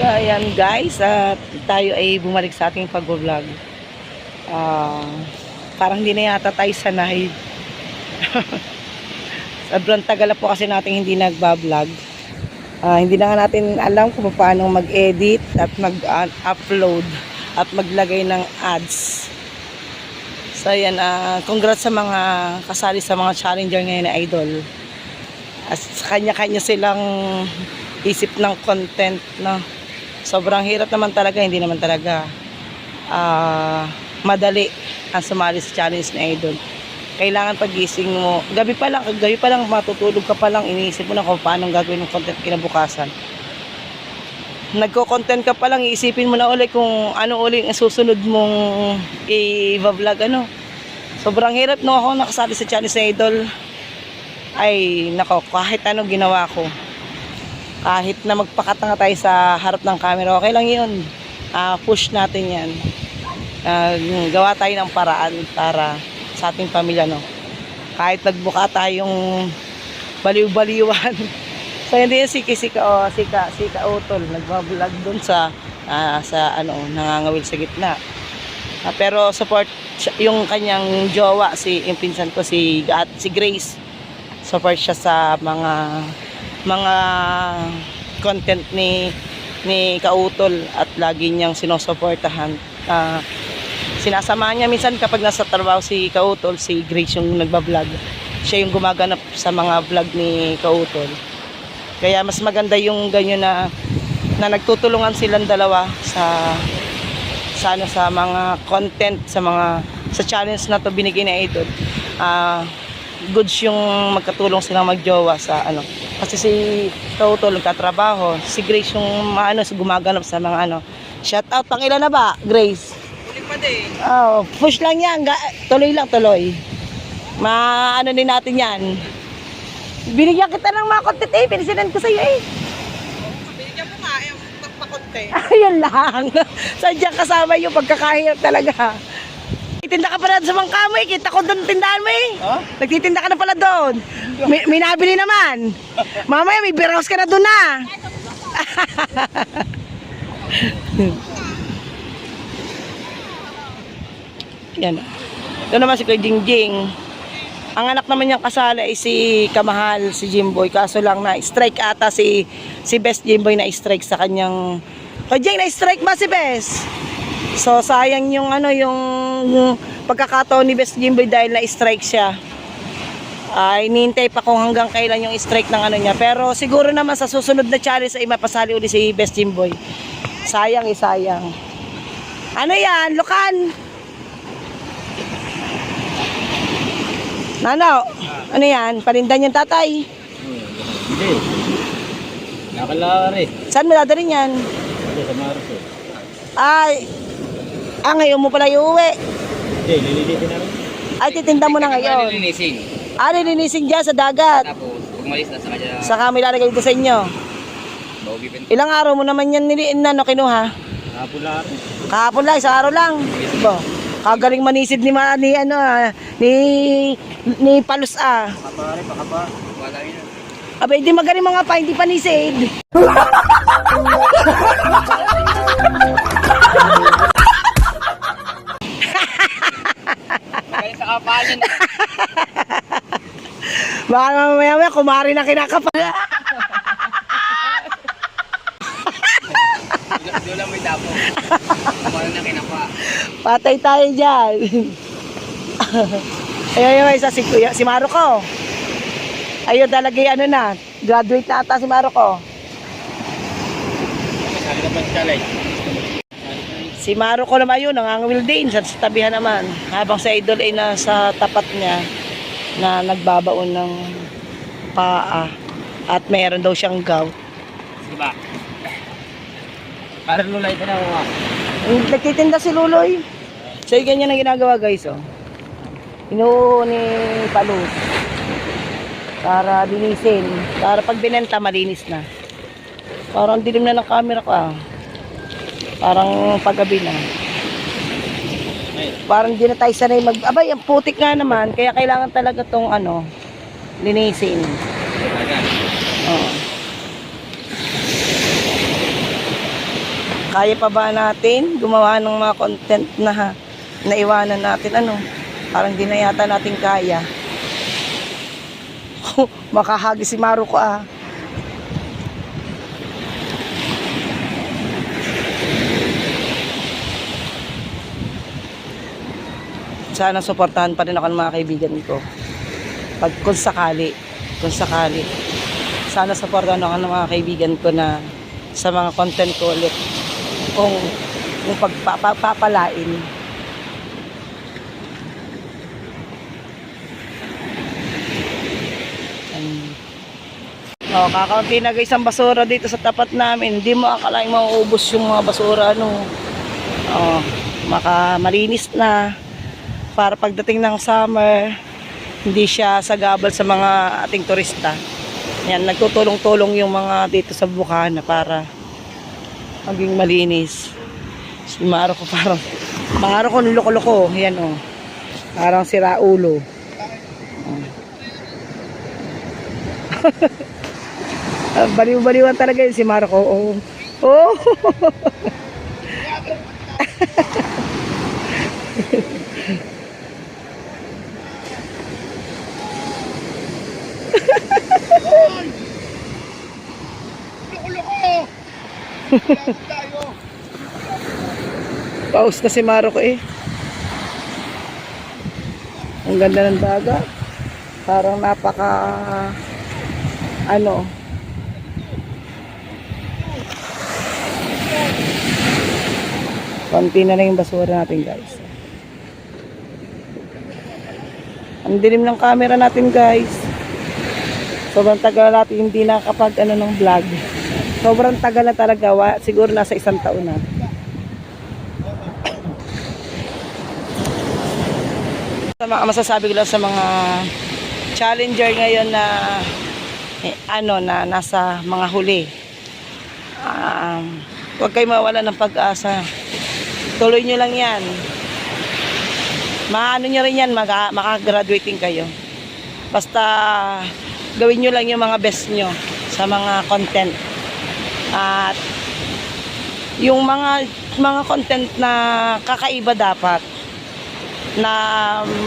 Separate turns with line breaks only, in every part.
So, ayan guys, at tayo ay bumalik sa ating pag-vlog. Ah, parang hindi na yata tayo sanay. Sobrang tagal po kasi natin hindi nagbablog. Ah, hindi na nga natin alam kung paano mag-edit at mag-upload at maglagay ng ads. So ayan, ah, congrats sa mga kasali sa mga challenger ngayon na idol. At kanya-kanya silang isip ng content, no? Sobrang hirap naman talaga, hindi naman talaga ah, madali ang sumali sa challenge na idol. Kailangan pagising mo, gabi pa lang, gabi pa lang matutulog ka pa lang, iniisip mo na kung paano gagawin ng content kinabukasan. Nagko-content ka pa lang, iisipin mo na ulit kung ano ulit ang susunod mong i-vlog, ano. Sobrang hirap nung ako nakasali sa challenge na idol. Ay, nako, kahit ano ginawa ko. Kahit na magpakatanga tayo sa harap ng camera, okay lang yun. Ah, push natin yan. Ah, gawa tayo ng paraan para sa ating pamilya, no. Kahit nagbuka tayong baliw-baliwan. so, hindi yung siki, sika, o, sika, sika utol. Nagbablog dun sa, ah, sa, ano, nangangawil sa gitna. Ah, pero support yung kanyang jowa, si, yung pinsan ko, si, at, si Grace. Support siya sa mga, mga content ni, ni Kautol at lagi niyang sinusuportahan. Ah, sinasamahan niya minsan kapag nasa trabaho si Kautol, si Grace yung nagbablog. Siya yung gumaganap sa mga vlog ni Kautol. Kaya mas maganda yung ganyan na na nagtutulungan silang dalawa sa sa ano sa mga content sa mga sa challenge na to binigay ni Idol. Ah goods yung magkatulong silang magjowa sa ano. Kasi si Kautol nagtatrabaho, si Grace yung maano sa gumaganap sa mga ano. Shout out pang ilan na ba, Grace?
Uli pa din.
Oh, push lang yan. Ga- tuloy lang, tuloy. Ma, ano din natin yan. Binigyan kita ng mga content eh. Pinisinan ko sa'yo eh.
Binigyan mo nga, yung magpakonte.
Ayun lang. Sadyang kasama yung pagkakahirap talaga. Itinda ka pala sa mga kamoy. Kita ko doon tindahan mo eh.
Ha?
Nagtitinda ka na pala doon. May, may nabili naman. Mamaya may beer ka na doon na. Yan. Ito naman si Kuya Jingjing. Ang anak naman niyang kasala ay si Kamahal, si Jimboy. Kaso lang na strike ata si si Best Jimboy na strike sa kanyang Kuya Jing, na-strike ba si Best? So sayang yung ano yung, yung pagkakataon ni Best Jimboy dahil na-strike siya. Ay inintay pa kung hanggang kailan yung strike ng ano niya. Pero siguro naman sa susunod na challenge ay mapasali uli si Best Jimboy. Sayang eh, sayang. Ano yan? Lukan? Nano? Ano yan? Panindan yung tatay?
Hindi. Nakalari.
Saan mo dadalhin yan?
Sa Marso.
Ay, ah ngayon mo pala iuwi.
Hindi, lililitin namin.
Ay, titinda mo na ngayon.
Linisin.
Ah, nilinisin dyan sa dagat.
Tapos, umalis na sa kanya.
Saka may lalagay dito sa inyo. Ilang araw mo naman yan niliin na no, kinuha?
Nakapulari.
Kahapon lang, isang araw lang. Bo, kagaling manisid ni, ma, ni ano, ah, ni, ni Palus ah.
Pakapare, pakapa.
Wala yun.
Aba, hindi magaling mga pa, hindi panisid.
Kaya sa kapanin.
Baka mamaya mamaya kumari na kinakapa.
Doon may dapo. Wala na kinapa.
Patay tayo dyan. Ayun yung isa si, Kuya, si Marco. Ayun talaga ano na. Graduate na ata si Marco.
Pa challenge.
Si Marco naman yun, nangangawil din sa tabihan naman. Habang sa idol ay nasa tapat niya na nagbabaon ng paa. At meron daw siyang gout.
Sige ba? Para lulay ka na ako. ah.
Nagtitinda si Luloy. So, yung ganyan ang ginagawa guys, oh. Inuho ni Palus. Para linisin. Para pag binenta, malinis na. Parang dilim na ng camera ko, ah. Parang paggabi na. Parang di na tayo sanay mag... Abay, ang putik nga naman. Kaya kailangan talaga tong ano, linisin. Oh. Kaya pa ba natin gumawa ng mga content na naiwanan natin? Ano? Parang di na yata natin kaya. Makahagi si Maru ko ah. Sana suportahan pa rin ako ng mga kaibigan ko. Pag kung sakali, kung sakali. Sana suportahan ako ng mga kaibigan ko na sa mga content ko ulit. Kung, kung pagpapalain. Oh, kakaunti na guys ang basura dito sa tapat namin. Hindi mo akalain mauubos yung mga basura ano. Oh, maka malinis na para pagdating ng summer hindi siya sagabal sa mga ating turista. Yan, nagtutulong-tulong yung mga dito sa Bukana para maging malinis. Si Maro ko parang Maro ko niloko-loko. Yan oh. Parang sira ulo. Ah, Baliw-baliwan talaga yun si Marco. Oh. Oh. Paus na si Marco eh. Ang ganda ng dagat. Parang napaka ano, Konti na lang yung basura natin guys. Ang dilim ng camera natin guys. Sobrang tagal natin hindi nakakapag ano ng vlog. Sobrang tagal na talaga. Wa, siguro nasa isang taon na. Masasabi ko lang sa mga challenger ngayon na eh, ano na nasa mga huli. Um, huwag kayo mawala ng pag-asa. Tuloy nyo lang yan. Maano nyo rin yan, maka, makagraduating kayo. Basta gawin nyo lang yung mga best nyo sa mga content. At yung mga mga content na kakaiba dapat na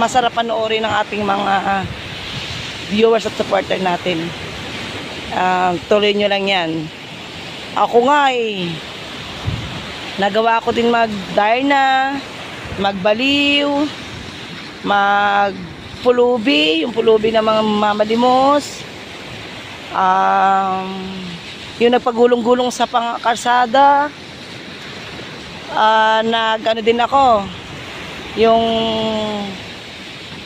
masarap panoorin ng ating mga viewers at supporter natin. Ah, tuloy nyo lang yan. Ako nga eh, nagawa ko din mag-darna, magbaliw, magpulubi, yung pulubi ng mga mamalimos, um, yung nagpagulong-gulong sa pangkarsada, ah nag ano din ako, yung,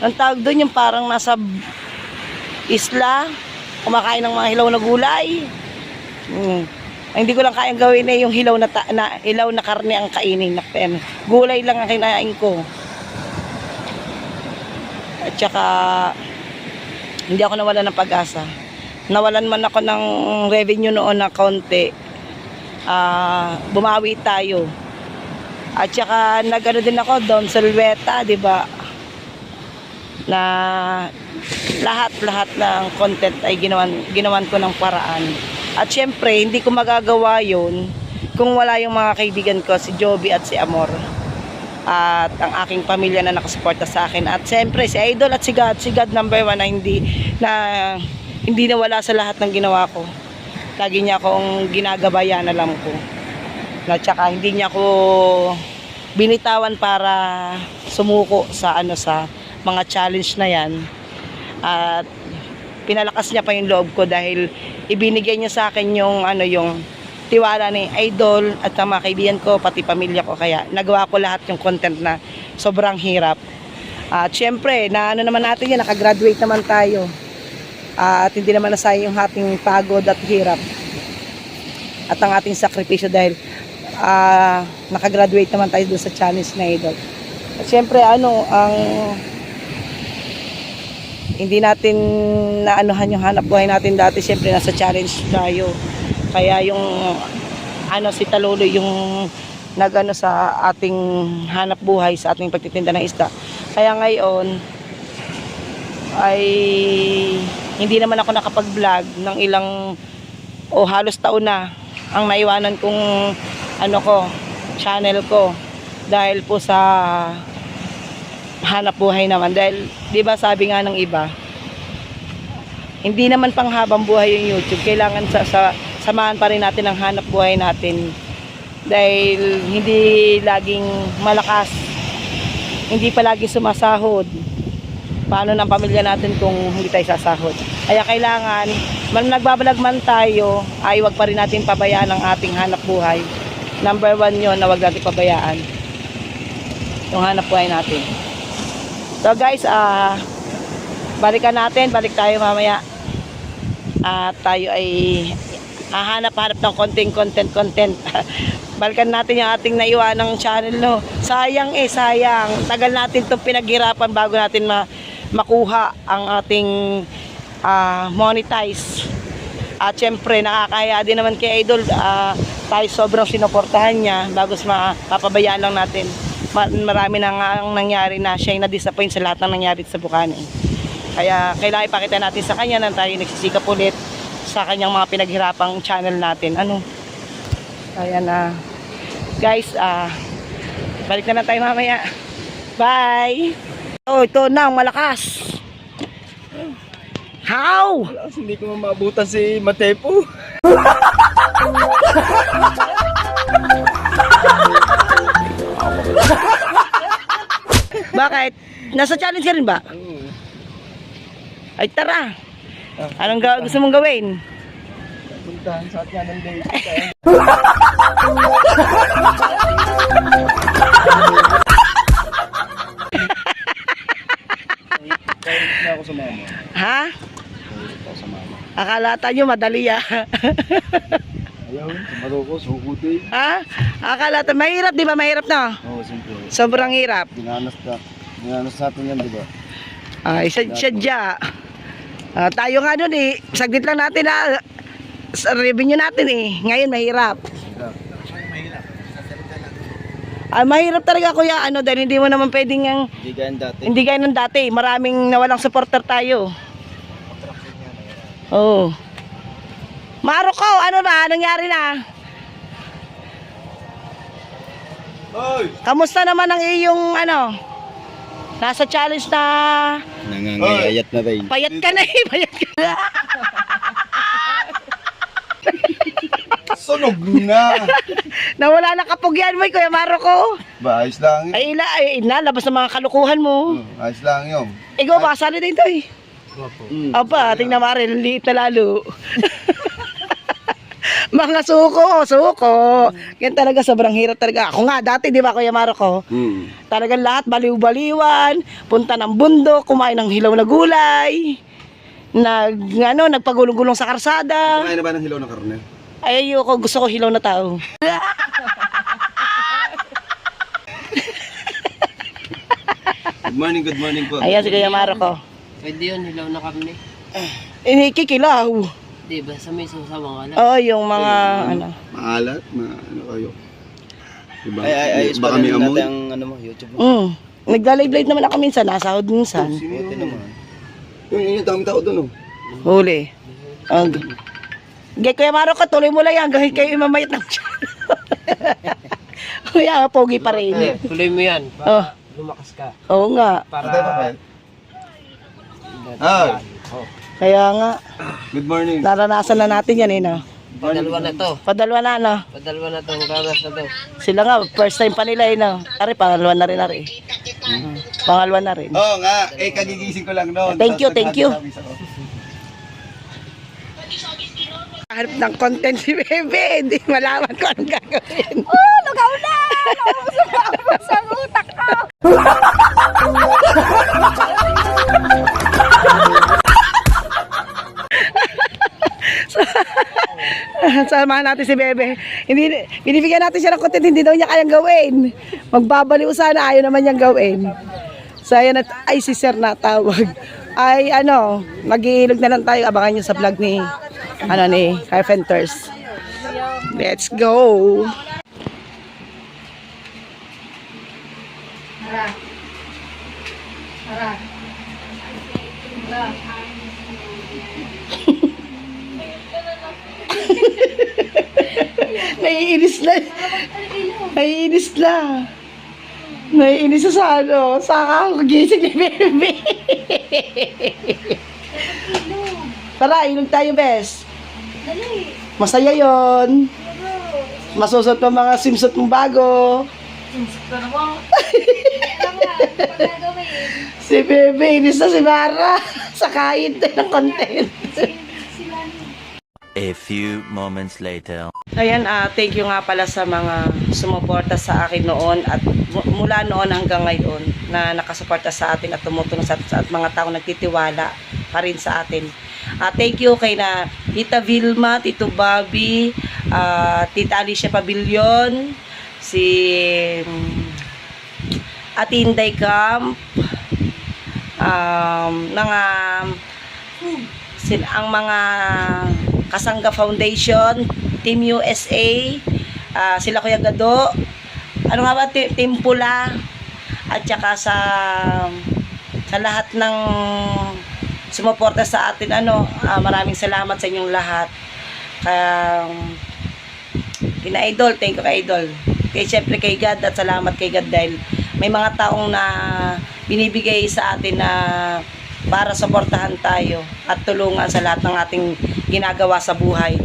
ang tawag doon, yung parang nasa isla, kumakain ng mga hilaw na gulay. Mm. Ang hindi ko lang kayang gawin eh, yung hilaw na, ta- na hilaw na karne ang kainin. Pen. Gulay lang ang kinain ko. At saka, hindi ako nawala ng pag-asa. Nawalan man ako ng revenue noon na kaunti. Ah, bumawi tayo. At saka, nagano din ako doon sa Luweta, di ba? Na lahat-lahat ng content ay ginawan, ginawan ko ng paraan. At syempre, hindi ko magagawa yun kung wala yung mga kaibigan ko, si Joby at si Amor. At ang aking pamilya na nakasuporta sa akin. At syempre, si Idol at si God, si God number one na hindi, na hindi nawala sa lahat ng ginawa ko. Lagi niya akong ginagabayan, alam ko. Na tsaka hindi niya ako binitawan para sumuko sa ano sa mga challenge na yan. At pinalakas niya pa yung loob ko dahil ibinigay niya sa akin yung ano yung tiwala ni idol at sa mga kaibigan ko pati pamilya ko. Kaya nagawa ko lahat yung content na sobrang hirap. At syempre na ano naman natin yan nakagraduate naman tayo. At hindi naman nasayang yung ating pagod at hirap. At ang ating sakripisyo dahil ah, nakagraduate naman tayo doon sa challenge na idol. At syempre ano ang hindi natin naanuhan yung hanap buhay natin dati. Syempre nasa challenge tayo kaya yung ano si Taluloy yung nagano sa ating hanap buhay sa ating pagtitinda ng isda kaya ngayon ay hindi naman ako nakapag-vlog ng ilang o halos taon na ang naiwanan kong ano ko, channel ko. Dahil po sa hanap buhay naman. Dahil, di ba sabi nga ng iba, hindi naman panghabang buhay yung YouTube. Kailangan sa, sa samahan pa rin natin ang hanap buhay natin. Dahil hindi laging malakas. Hindi palagi sumasahod. Paano ng pamilya natin kung hindi tayo sasahod? Kaya kailangan, man nagbabalag man tayo, ay wag pa rin natin pabayaan ang ating hanap buhay. Number one yun na wag natin pabayaan. Yung hanap buhay natin. So guys, ah balikan natin, balik tayo mamaya. At tayo ay hahanap-hanap ng konting content content. balikan natin yung ating naiwan ng channel no. Sayang eh, sayang. Tagal natin 'tong pinaghirapan bago natin ma makuha ang ating ah, monetize. At syempre, nakakaya din naman kay Idol, ah, tayo sobrang sinuportahan niya bago mapapabayaan lang natin. Ma- marami na nga ang nangyari na siya na-disappoint sa lahat ng nangyari sa Bukani. Kaya kailangan ipakita natin sa kanya na tayo nagsisikap ulit sa kanyang mga pinaghirapang channel natin. Ano? Kaya na, guys, ah, balik na lang tayo mamaya. Bye! Oh, ito na, malakas. How?
Hindi ko mabutan si Matepo.
Bakit? Nasa challenge ka rin ba? Ay tara. Anong ga- gusto mong gawin?
Puntahan sa atin ng day. Kahit na ako sa mama.
Ha?
Kahit ako sa mama.
Akala tayo madali ah.
Ayaw, sumaro ko, sukuti.
ha? Akala tayo, mahirap di ba? Mahirap na.
Oo, siyempre.
Sobrang hirap.
Dinanas na. Dinanas natin yan, di ba?
Ay, sad sadya. Ah, tayo nga nun eh, saglit lang natin na sa revenue natin eh. Ngayon mahirap. Ah, mahirap talaga kuya, ano, dahil hindi mo naman pwedeng yung,
Hindi ganyan dati.
hindi gaya ng dati. Maraming nawalang supporter tayo. Oo. Oh. Maroko, ano ba? Nangyari na?
Hoy!
Kamusta naman ang iyong, ano, nasa challenge na
Nangangayayat na rin.
payat ka na eh, payat ka na.
Sunog na!
Nawala na kapugyan mo, eh, Kuya Maroko.
ba, ayos lang yun.
Ay, ila, ay, inalabas ng mga kalukuhan mo.
Hmm, ayos lang yun.
Ikaw, baka sali din to eh.
Hmm.
Aba, tingnan mo rin, liit na lalo. mga suko, suko. Yan talaga, sobrang hirap talaga. Ako nga, dati, di ba, Kuya Maroko?
Hmm.
Talagang lahat, baliw-baliwan, punta ng bundok, kumain ng hilaw na gulay, nag, ano, nagpagulong-gulong sa karsada.
Kumain na ba ng hilaw ng karne?
Ay, ayoko, gusto ko hilaw na tao.
Good morning, good morning po.
Ayan si Kuya Maroko.
Pwede yun, hilaw na kami.
Eh, kikilaw.
Di ba, sa may sasawang ka
Oo, yung mga, ano.
Maalat, ma ano kayo? Diba?
Ay, ay, ayos
Baka may
rin
amoy.
natin ang ano mo, YouTube mo.
Mm. Nagla-live-live naman ako minsan, nasahod minsan.
Sino
Buti
yun?
naman.
Yung yung daming tao doon, oh.
Huli. Ang... Gay, Kuya Maroko, tuloy mo lang yan. Gawin kayo imamayat ng Kuya, pogi pa rin.
Tuloy mo yan.
Oh,
Lumakas ka.
oo nga.
Patay pa ba?
Kaya nga,
good morning.
naranasan na natin yan eh, no?
Padalwa na to.
Padalwa na, no?
Padalwa na to. Ang ganas na to.
Sila nga, first time pa nila eh, no? Ari, pangalawa na rin, ari. Mm. Pangalawa na rin.
Oo nga, eh kagigising ko lang noon.
Thank you, thank you. Hanap ng content si Bebe, hindi malaman ko anong gagawin. Oh, lugaw na! Naubos sa utak ko! Samahan natin si Bebe. Hindi, binibigyan natin siya ng content, hindi daw niya kayang gawin. Magbabaliw sana, ayaw naman niyang gawin. So ayan at, ay si Sir na tawag. Ay ano, mag-iilog na lang tayo, abangan niyo sa vlog ni, ano ni, Carpenters. Let's go! Naiinis na. Naiinis na. Naiinis na sa ano. Sa kakagising ni Bebe. Tara, inom tayo, bes. Masaya yon. Masusot mo mga swimsuit mong bago. Si Bebe, inis na si Mara. sa kain din ng content.
A few moments later.
Ayan, ah, thank you nga pala sa mga sumuporta sa akin noon at mu- mula noon hanggang ngayon na nakasuporta sa atin at tumutulong sa, sa at mga tao nagtitiwala pa rin sa atin. Ah, thank you kay na Tita Vilma, Tito Bobby, ah, Tita Alicia Pavilion, si um, Ate Inday Camp, um, mga sin ang mga Kasangga Foundation, Team USA, ah, sila Kuya Gado, ano nga ba, Team Pula, at saka sa sa lahat ng sumuporta sa atin, ano, ah, maraming salamat sa inyong lahat. Kaya, kina Idol, thank you kay Idol. Kaya syempre kay God at salamat kay God dahil may mga taong na binibigay sa atin na para suportahan tayo at tulungan sa lahat ng ating ginagawa sa buhay.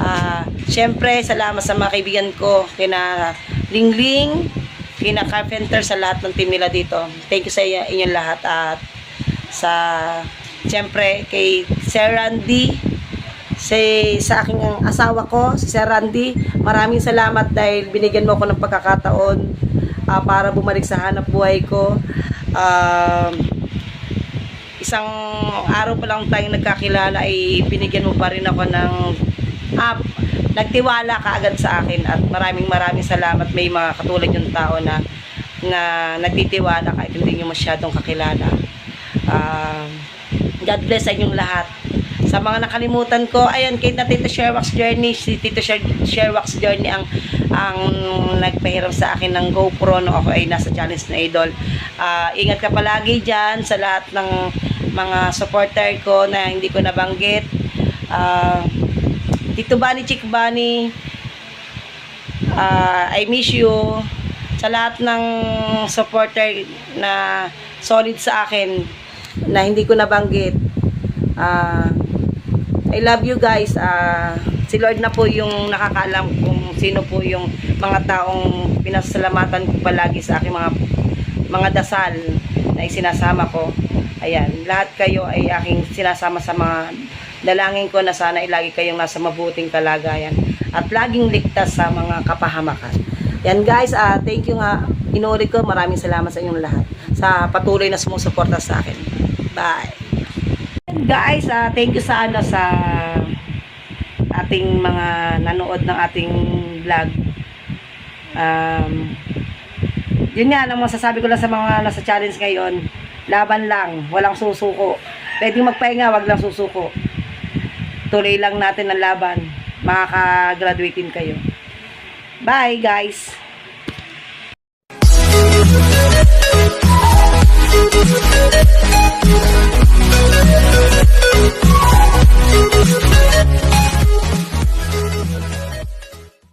Ah, syempre, salamat sa mga kaibigan ko, kina Lingling, kina Carpenter sa lahat ng team nila dito. Thank you sa inyong lahat at sa syempre kay Sir Randy si sa aking asawa ko, si Sir Randy, maraming salamat dahil binigyan mo ako ng pagkakataon ah, para bumalik sa hanap buhay ko. Um, isang araw pa lang tayong nagkakilala ay binigyan mo pa rin ako ng app. Nagtiwala ka agad sa akin at maraming maraming salamat. May mga katulad yung tao na na nagtitiwala kahit hindi nyo masyadong kakilala. Um, God bless sa inyong lahat. Sa mga nakalimutan ko, ayan, kay na Tito Sherwax Journey, si Tito Sher Sherwax Journey ang ang nagpahiram sa akin ng GoPro no ako ay nasa challenge na idol. Ah, ingat ka palagi diyan sa lahat ng mga supporter ko na hindi ko nabanggit. Ah, Tito Bani Chick Bani, ah, I miss you sa lahat ng supporter na solid sa akin na hindi ko nabanggit. Ah, I love you guys. Ah, si Lord na po yung nakakaalam kung sino po yung mga taong pinasalamatan ko palagi sa aking mga mga dasal na isinasama ko. Ayan, lahat kayo ay aking sinasama sa mga dalangin ko na sana ay lagi kayong nasa mabuting kalagayan at laging ligtas sa mga kapahamakan. Yan guys, ah thank you nga. Inulit ko, maraming salamat sa inyong lahat sa patuloy na sumusuporta sa akin. Bye! Guys, ah thank you sa ano sa ating mga nanood ng ating vlog. Um, yun nga, ang masasabi ko lang sa mga nasa challenge ngayon, Laban lang, walang susuko. Pwedeng magpahinga, wag lang susuko. Tuloy lang natin ang laban. Makaka-graduatein kayo. Bye, guys! Thank you.